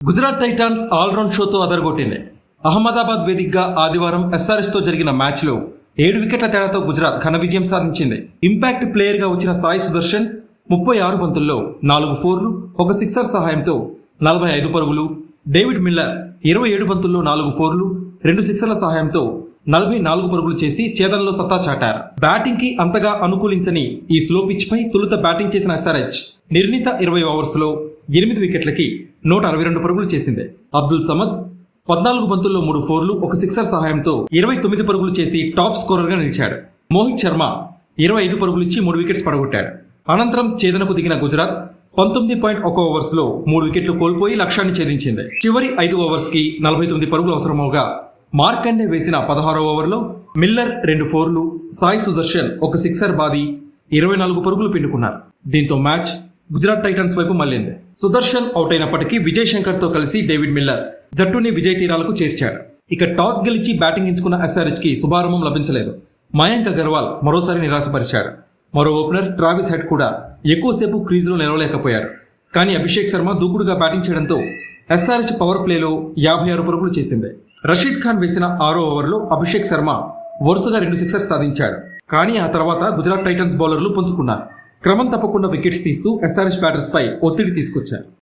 Gujarat Titans all round షోతో అదరగొట్టింది. అహ్మదాబాద్ వేదికగా ఆదివారం ఎస్ఆర్ఎస్తో జరిగిన మ్యాచ్లో ఏడు వికెట్ల తేడాతో గుజరాత్ ఘన విజయం సాధించింది. ఇంపాక్ట్ ప్లేయర్గా వచ్చిన సాయి సుదర్శన్ ముప్పై ఆరు బంతుల్లో నాలుగు ఫోర్లు ఒక సిక్సర్ సహాయంతో నలభై ఐదు పరుగులు డేవిడ్ మిల్లర్ ఇరవై ఏడు బంతుల్లో నాలుగు ఫోర్లు రెండు సిక్సర్ల సహాయంతో నలభై నాలుగు పరుగులు చేసి ఛేదనలో సత్తా చాటారు. బ్యాటింగ్కి అంతగా అనుకూలించని ఈ స్లో పిచ్ పై తొలుత బ్యాటింగ్ చేసిన ఎస్ఆర్హెచ్ నిర్ణీత ఇరవై ఓవర్స్లో ఎనిమిది వికెట్లకి నూట అరవై రెండు పరుగులు చేసింది. అబ్దుల్ సమద్ పద్నాలుగు బంతుల్లో మూడు ఫోర్లు ఒక సిక్సర్ సహాయంతో ఇరవై తొమ్మిది పరుగులు చేసి టాప్ స్కోరర్గా నిలిచాడు. మోహిత్ శర్మ ఇరవై ఐదు పరుగులు ఇచ్చి మూడు వికెట్స్ పడగొట్టాడు. అనంతరం ఛేదనకు దిగిన గుజరాత్ పంతొమ్మిది పాయింట్ ఒక ఓవర్స్లో మూడు వికెట్లు కోల్పోయి లక్ష్యాన్ని ఛేదించింది. చివరి ఐదు ఓవర్స్కి నలభై తొమ్మిది పరుగులు అవసరమవుగా మార్కండే వేసిన పదహారో ఓవర్లో మిల్లర్ రెండు ఫోర్లు సాయి సుదర్శన్ ఒక సిక్సర్ బాది ఇరవై నాలుగు పరుగులు పిండుకున్నారు. దీంతో మ్యాచ్ గుజరాత్ టైటన్స్ వైపు మళ్ళింది సుదర్శన్ అవుట్ అయినప్పటికీ విజయ్ శంకర్తో కలిసి డేవిడ్ మిల్లర్ జట్టుని విజయ తీరాలకు చేర్చాడు. ఇక టాస్ గెలిచి బ్యాటింగ్ ఎంచుకున్న ఎస్ఆర్హెచ్కి శుభారంభం లభించలేదు. మయాంక్ అగర్వాల్ మరోసారి నిరాశపరిచాడు. మరో ఓపెనర్ ట్రావిస్ హెడ్ కూడా ఎక్కువసేపు క్రీజులో నిలవలేకపోయాడు. కానీ అభిషేక్ శర్మ దూకుడుగా బ్యాటింగ్ చేయడంతో ఎస్ఆర్హెచ్ పవర్ ప్లేలో యాభై ఆరు పరుగులు చేసింది. రషీద్ ఖాన్ వేసిన ఆరో ఓవర్లో అభిషేక్ శర్మ వరుసగా రెండు సిక్సర్స్ సాధించాడు. కానీ ఆ తర్వాత గుజరాత్ టైటన్స్ బౌలర్లు పుంజుకున్నారు. క్రమం తప్పకుండా వికెట్స్ తీస్తూ ఎస్ఆర్ఎస్ బ్యాటర్స్ పై ఒత్తిడి తీసుకొచ్చారు.